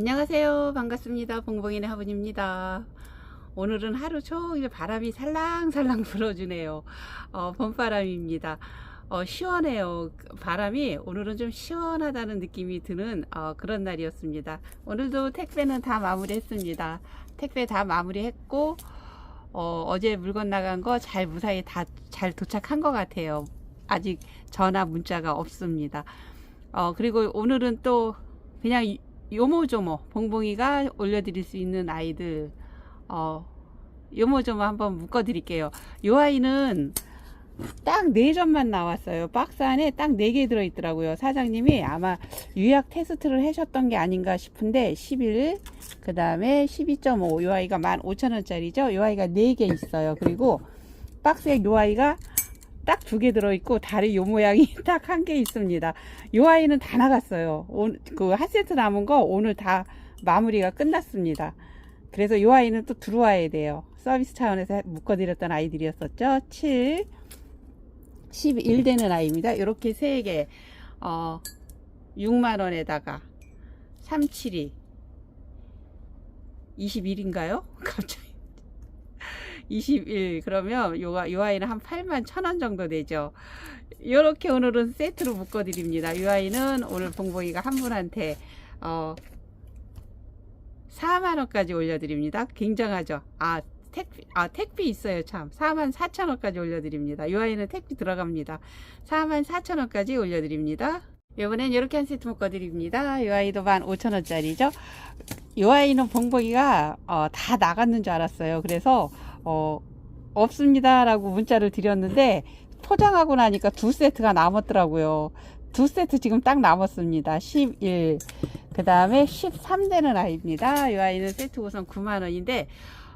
안녕하세요. 반갑습니다. 봉봉이네 화분입니다. 오늘은 하루 종일 바람이 살랑살랑 불어주네요. 어, 봄바람입니다. 어, 시원해요. 바람이 오늘은 좀 시원하다는 느낌이 드는 어, 그런 날이었습니다. 오늘도 택배는 다 마무리 했습니다. 택배 다 마무리 했고 어, 어제 물건 나간 거 잘 무사히 다 잘 도착한 것 같아요. 아직 전화 문자가 없습니다. 어, 그리고 오늘은 또 그냥 이- 요모조모 봉봉이가 올려드릴 수 있는 아이들 어, 요모조모 한번 묶어 드릴게요. 요 아이는 딱네 점만 나왔어요. 박스 안에 딱네개 들어 있더라고요. 사장님이 아마 유약 테스트를 하셨던 게 아닌가 싶은데 11, 그 다음에 12.5. 요 아이가 15,000원짜리죠. 요 아이가 네개 있어요. 그리고 박스에 요 아이가 딱 두 개 들어있고 다리 요 모양이 딱 한 개 있습니다. 요 아이는 다 나갔어요. 그한 세트 남은 거 오늘 다 마무리가 끝났습니다. 그래서 요 아이는 또 들어와야 돼요. 서비스 차원에서 묶어드렸던 아이들이었었죠. 7, 11 되는 아이입니다. 이렇게 세 개, 어, 6만원에다가 372, 21인가요? 갑자기. 21 그러면 요, 요 아이는 한 8만 1천원 정도 되죠 요렇게 오늘은 세트로 묶어 드립니다 요 아이는 오늘 봉봉이가 한 분한테 어 4만원까지 올려 드립니다 굉장하죠 아 택비, 아, 택비 있어요, 참. 4만 4천 원까지 올려드립니다. 요 아이는 택비 들어갑니다. 4만 4천 원까지 올려드립니다. 요번엔 이렇게 한 세트 묶어드립니다. 요 아이도 1만 5천 원짜리죠. 요 아이는 봉봉이가, 어, 다 나갔는 줄 알았어요. 그래서, 어, 없습니다라고 문자를 드렸는데, 포장하고 나니까 두 세트가 남았더라고요. 두 세트 지금 딱 남았습니다. 11. 그 다음에 13되는 아이입니다. 이 아이는 세트 구성 9만원인데,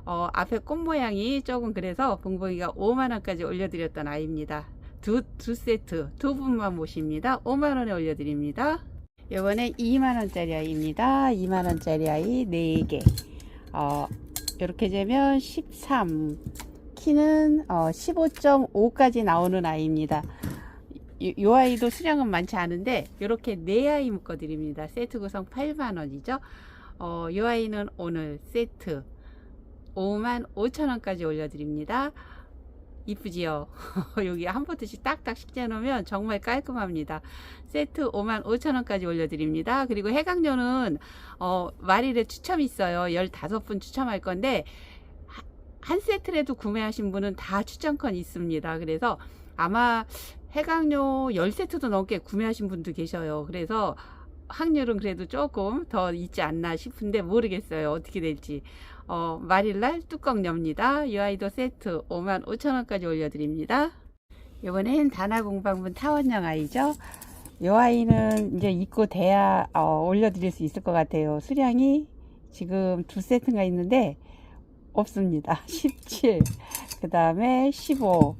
어, 앞에 꽃 모양이 조금 그래서 봉봉이가 5만원까지 올려드렸던 아이입니다. 두, 두 세트, 두 분만 모십니다. 5만원에 올려드립니다. 요번에 2만원짜리 아이입니다. 2만원짜리 아이 4개. 어, 이렇게 되면 13. 키는 어, 15.5까지 나오는 아이입니다. 이, 요 아이도 수량은 많지 않은데 이렇게 네 아이 묶어 드립니다. 세트 구성 8만원이죠. 어, 요 아이는 오늘 세트 5만 5천원까지 올려 드립니다. 이쁘지요? 여기 한 포트씩 딱딱 식재 놓으면 정말 깔끔합니다. 세트 5만 5천원까지 올려드립니다. 그리고 해강료는 어, 말일에 추첨 있어요. 15분 추첨할 건데 하- 한 세트라도 구매하신 분은 다 추첨권 있습니다. 그래서 아마 해강료 10세트도 넘게 구매하신 분도 계셔요. 그래서 확률은 그래도 조금 더 있지 않나 싶은데 모르겠어요. 어떻게 될지. 어, 말일날 뚜껑 엽니다. 이 아이도 세트 5만 5천원까지 올려드립니다. 이번엔 다나공방분 타원형 아이죠. 이 아이는 이제 입고 돼야 어, 올려드릴 수 있을 것 같아요. 수량이 지금 두 세트가 있는데 없습니다. 17. 그 다음에 15.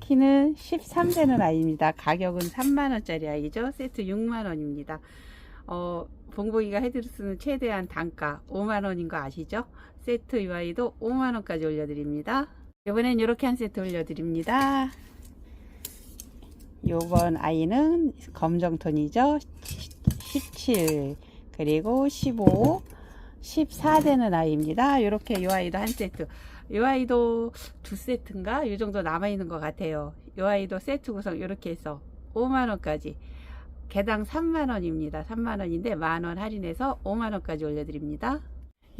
키는 13되는 아이입니다. 가격은 3만원짜리 아이죠. 세트 6만원입니다. 어, 봉봉이가 있는 최대한 단가 5만원인 거 아시죠? 세트 이 아이도 5만원까지 올려드립니다. 이번엔 이렇게 한 세트 올려드립니다. 요번 아이는 검정톤이죠. 17 그리고 15 14 되는 아이입니다. 이렇게 요 아이도 한 세트. 요 아이도 두 세트인가? 요 정도 남아있는 것 같아요. 요 아이도 세트 구성 이렇게 해서 5만원까지. 개당 3만원입니다. 3만원인데 만원 할인해서 5만원까지 올려드립니다.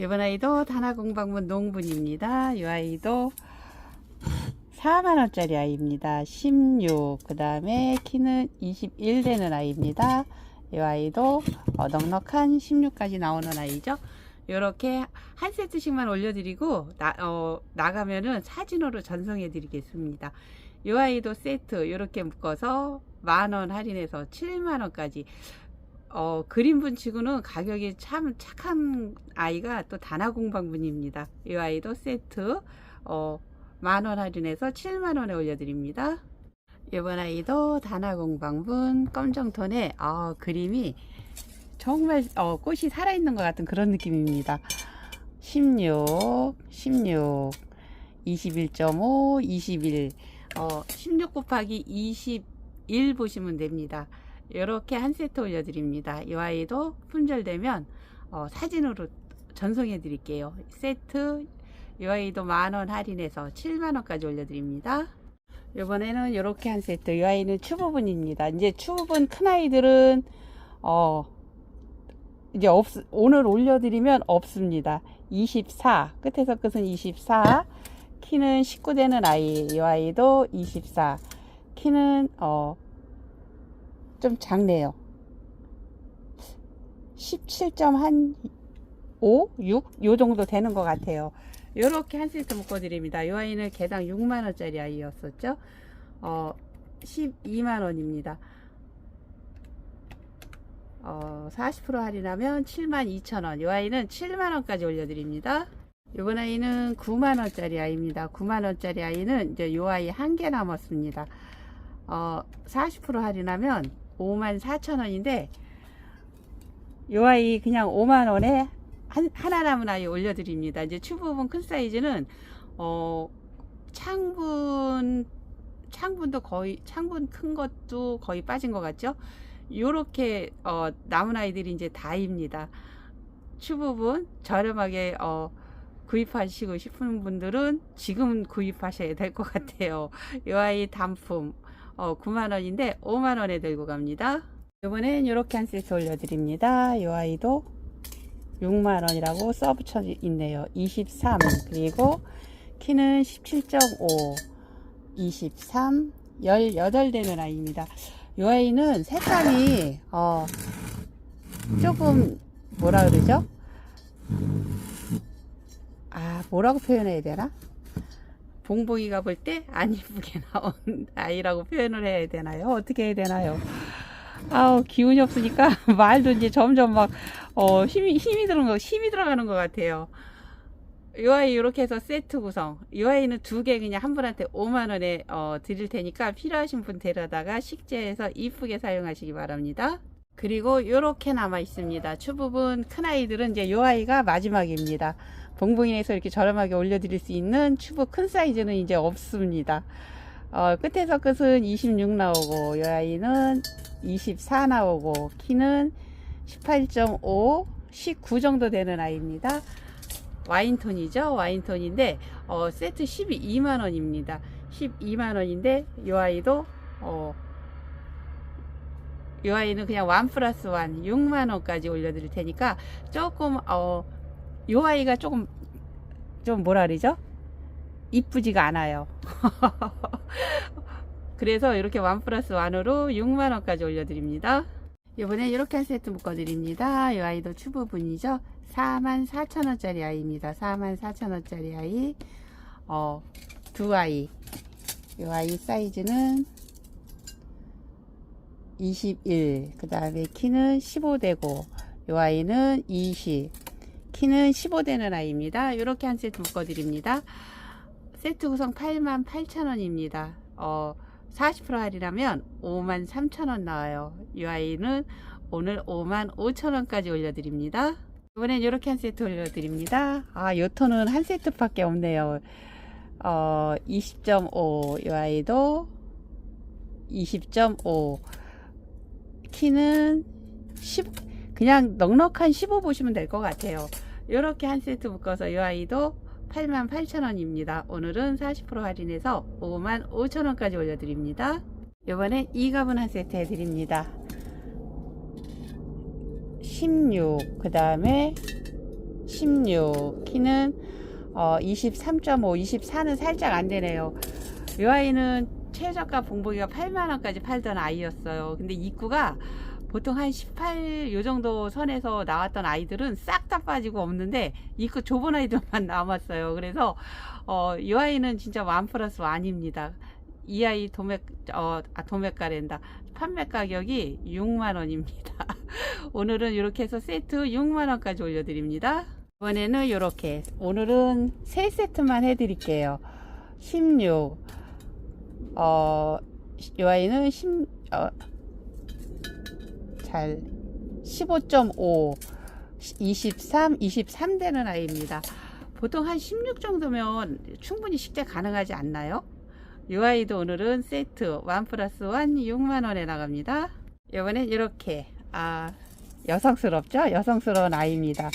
이번 아이도 다나공방문 농분입니다. 이 아이도 4만원짜리 아이입니다. 16. 그 다음에 키는 21 되는 아이입니다. 이 아이도 어, 넉넉한 16까지 나오는 아이죠. 이렇게 한 세트씩만 올려드리고 나, 어, 나가면은 사진으로 전송해 드리겠습니다. 이 아이도 세트 이렇게 묶어서 만원 할인해서 7만원까지 어, 그린분 치고는 가격이 참 착한 아이가 또 다나공방분입니다. 이 아이도 세트 어, 만원 할인해서 7만원에 올려드립니다. 이번 아이도 다나공방분 검정톤에 어, 그림이 정말 어, 꽃이 살아있는 것 같은 그런 느낌입니다. 16, 16, 21.5, 21, 어, 16 곱하기 21 보시면 됩니다. 이렇게 한 세트 올려드립니다. 이 아이도 품절되면 어, 사진으로 전송해 드릴게요. 세트 이 아이도 만원 할인해서 7만원까지 올려드립니다. 이번에는 이렇게 한 세트. 이 아이는 추부분입니다. 이제 추부분 큰 아이들은, 어, 이제 없, 오늘 올려드리면 없습니다. 24. 끝에서 끝은 24. 키는 19 되는 아이. 이 아이도 24. 키는, 어, 좀 작네요. 17.5, 6? 요 정도 되는 것 같아요. 요렇게 한 세트 묶어드립니다. 이 아이는 개당 6만원짜리 아이였었죠. 어, 12만원입니다. 어, 40% 할인하면 72,000원. 이 아이는 7만원까지 올려드립니다. 이번 아이는 9만원짜리 아이입니다. 9만원짜리 아이는 이제 요 아이 한 개 남았습니다. 어, 40% 할인하면 54,000원인데, 요 아이 그냥 5만원에 한, 하나 남은 아이 올려드립니다. 이제 추 부분 큰 사이즈는, 어, 창분, 창분도 거의, 창분 큰 것도 거의 빠진 것 같죠? 요렇게, 어, 남은 아이들이 이제 다입니다. 추 부분 저렴하게, 어, 구입하시고 싶은 분들은 지금 구입하셔야 될 것 같아요. 이 아이 단품, 어, 9만원인데 5만원에 들고 갑니다. 이번엔 이렇게 한 세트 올려드립니다. 이 아이도 6만원이라고 써붙여 있네요. 23 그리고 키는 17.5 23 18 되는 아이입니다. 이 아이는 색감이 어 조금 뭐라 그러죠? 아 뭐라고 표현해야 되나? 봉봉이가 볼 때 안 이쁘게 나온 아이라고 표현을 해야 되나요? 어떻게 해야 되나요? 아우 기운이 없으니까 말도 이제 점점 막 어, 힘이 힘이 들어거 힘이 들어가는 것 같아요. 이 아이 이렇게 해서 세트 구성. 이 아이는 두 개 그냥 한 분한테 5만 원에 어, 드릴 테니까 필요하신 분 데려다가 식재해서 이쁘게 사용하시기 바랍니다. 그리고 이렇게 남아 있습니다. 추부분 큰 아이들은 이제 이 아이가 마지막입니다. 봉봉인에서 이렇게 저렴하게 올려드릴 수 있는 추부 큰 사이즈는 이제 없습니다. 어, 끝에서 끝은 26 나오고 이 아이는 24 나오고 키는 18.5, 19 정도 되는 아이입니다. 와인톤이죠. 와인톤인데 어, 세트 12만 원입니다. 12만 원인데 이 아이도 어, 이 아이는 그냥 원 플러스 원 6만 원까지 올려드릴 테니까 조금 어, 이 아이가 조금 좀 뭐라 그러죠? 이쁘지가 않아요. 그래서 이렇게 원 플러스 원으로 6만 원까지 올려드립니다. 이번에 이렇게 한 세트 묶어드립니다. 이 아이도 추부분이죠. 44,000원짜리 아이입니다. 44,000원짜리 아이. 어, 두 아이. 이 아이 사이즈는 21. 그 다음에 키는 15되고, 이 아이는 20. 키는 15되는 아이입니다. 이렇게 한 세트 묶어드립니다. 세트 구성 88,000원입니다. 어, 40% 할인하면 53,000원 나와요. 이 아이는 오늘 55,000원까지 올려드립니다. 이번엔 이렇게 한 세트 올려드립니다. 아, 요 톤은 한 세트밖에 없네요. 어, 20.5. 이 아이도 20.5. 키는 10, 그냥 넉넉한 15 보시면 될 것 같아요. 이렇게 한 세트 묶어서 이 아이도 88,000원입니다. 오늘은 40% 할인해서 55,000원까지 올려드립니다. 이번에 이 가분 한 세트 해드립니다. 16, 그 다음에 16, 키는 어, 23.5, 24는 살짝 안 되네요. 이 아이는 최저가 봉봉이가 8만원까지 팔던 아이였어요. 근데 입구가 보통 한 18, 요 정도 선에서 나왔던 아이들은 싹 다 빠지고 없는데, 입구 좁은 아이들만 남았어요. 그래서, 어, 이 아이는 진짜 완 플러스 완입니다. 이 아이 도매, 어, 아, 도매가랜다. 판매 가격이 6만 원입니다. 오늘은 이렇게 해서 세트 6만 원까지 올려드립니다. 이번에는 이렇게, 오늘은 세 세트만 해드릴게요. 16, 어, 이 아이는 10, 어, 잘 15.5, 23, 23 되는 아이입니다. 보통 한 16 정도면 충분히 식재 가능하지 않나요? 이 아이도 오늘은 세트 1 플러스 1 6만원에 나갑니다. 이번엔 이렇게 아 여성스럽죠? 여성스러운 아이입니다.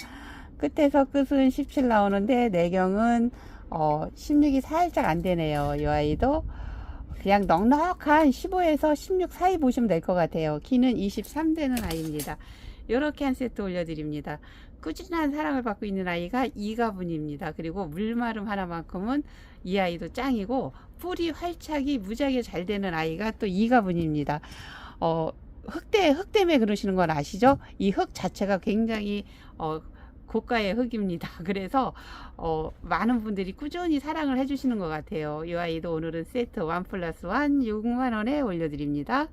끝에서 끝은 17 나오는데 내경은 어, 16이 살짝 안 되네요. 이 아이도 그냥 넉넉한 15에서 16 사이 보시면 될 것 같아요. 키는 23 되는 아이입니다. 이렇게 한 세트 올려드립니다. 꾸준한 사랑을 받고 있는 아이가 이가분입니다. 그리고 물마름 하나만큼은 이 아이도 짱이고 뿌리 활착이 무지하게 잘 되는 아이가 또 이가분입니다. 어, 흙 때, 흙 때문에 그러시는 건 아시죠? 이 흙 자체가 굉장히 어, 고가의 흙입니다. 그래서 어, 많은 분들이 꾸준히 사랑을 해주시는 것 같아요. 이 아이도 오늘은 세트 1 플러스 1 6만원에 올려드립니다.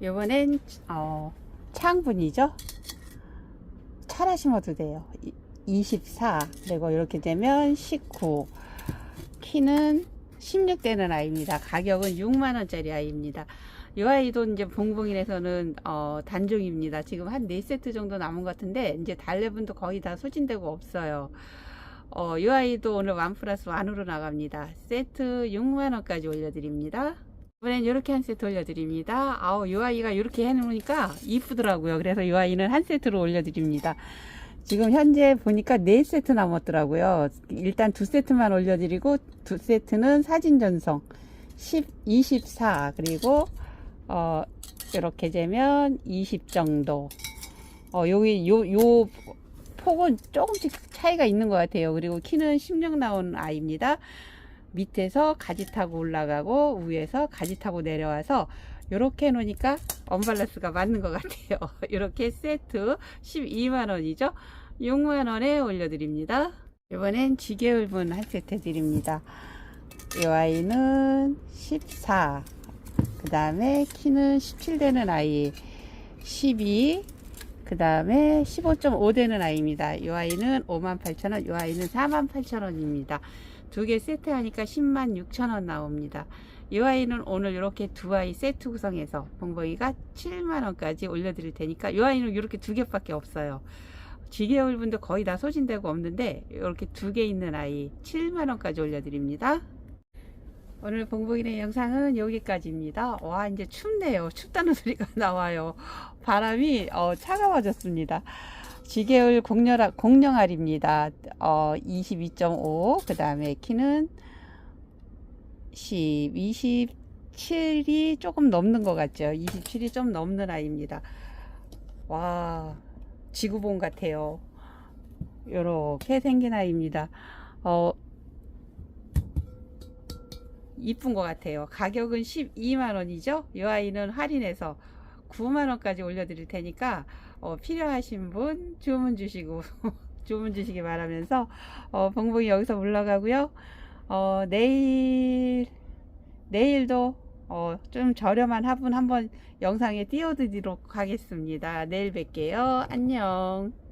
이번엔 어, 창분이죠. 차라 심어도 돼요. 이- 24 그리고 이렇게 되면 19 키는 16 되는 아이입니다. 가격은 6만원짜리 아이입니다. 이 아이도 이제 봉봉인에서는 어, 단종입니다. 지금 한 4세트 정도 남은 것 같은데 이제 달래분도 거의 다 소진되고 없어요. 어, 이 아이도 오늘 원 플러스 원으로 나갑니다. 세트 6만원까지 올려드립니다. 이번엔 이렇게 한 세트 올려드립니다. 아우, 이 아이가 이렇게 해놓으니까 이쁘더라고요. 그래서 이 아이는 한 세트로 올려드립니다. 지금 현재 보니까 4세트 남았더라고요. 일단 두 세트만 올려드리고 두 세트는 사진 전송 10, 24 그리고 어 이렇게 되면 20 정도. 어 여기 요 요 폭은 조금씩 차이가 있는 것 같아요. 그리고 키는 16 나온 아이입니다. 밑에서 가지 타고 올라가고 위에서 가지 타고 내려와서 이렇게 해놓으니까 언밸런스가 맞는 것 같아요. 이렇게 세트 12만 원이죠. 6만 원에 올려드립니다. 이번엔 지게울분 한 세트 해드립니다. 이 아이는 14. 그 다음에 키는 17 되는 아이 12. 그 다음에 15.5 되는 아이입니다. 이 아이는 58,000원, 이 아이는 48,000원입니다. 두 개 세트 하니까 10만 6천원 나옵니다. 이 아이는 오늘 이렇게 두 아이 세트 구성해서 봉봉이가 7만원까지 올려드릴 테니까 이 아이는 이렇게 두 개밖에 없어요. 지게울분도 거의 다 소진되고 없는데 이렇게 두 개 있는 아이 7만원까지 올려드립니다. 오늘 봉봉이의 영상은 여기까지입니다. 와 이제 춥네요. 춥다는 소리가 나와요. 바람이 어, 차가워졌습니다. 지게울 공룡, 공룡알입니다. 어, 22.5. 그 다음에 키는 10, 27이 조금 넘는 것 같죠. 27이 좀 넘는 아이입니다. 와, 지구본 같아요. 요렇게 생긴 아이입니다. 어, 이쁜 것 같아요. 가격은 12만원이죠. 이 아이는 할인해서 9만원까지 올려드릴 테니까 어, 필요하신 분 주문 주시고 주문 주시기 바라면서 어, 봉봉이 여기서 물러가고요. 어, 내일 내일도 어, 좀 저렴한 화분 한번 영상에 띄워드리도록 하겠습니다. 내일 뵐게요. 안녕.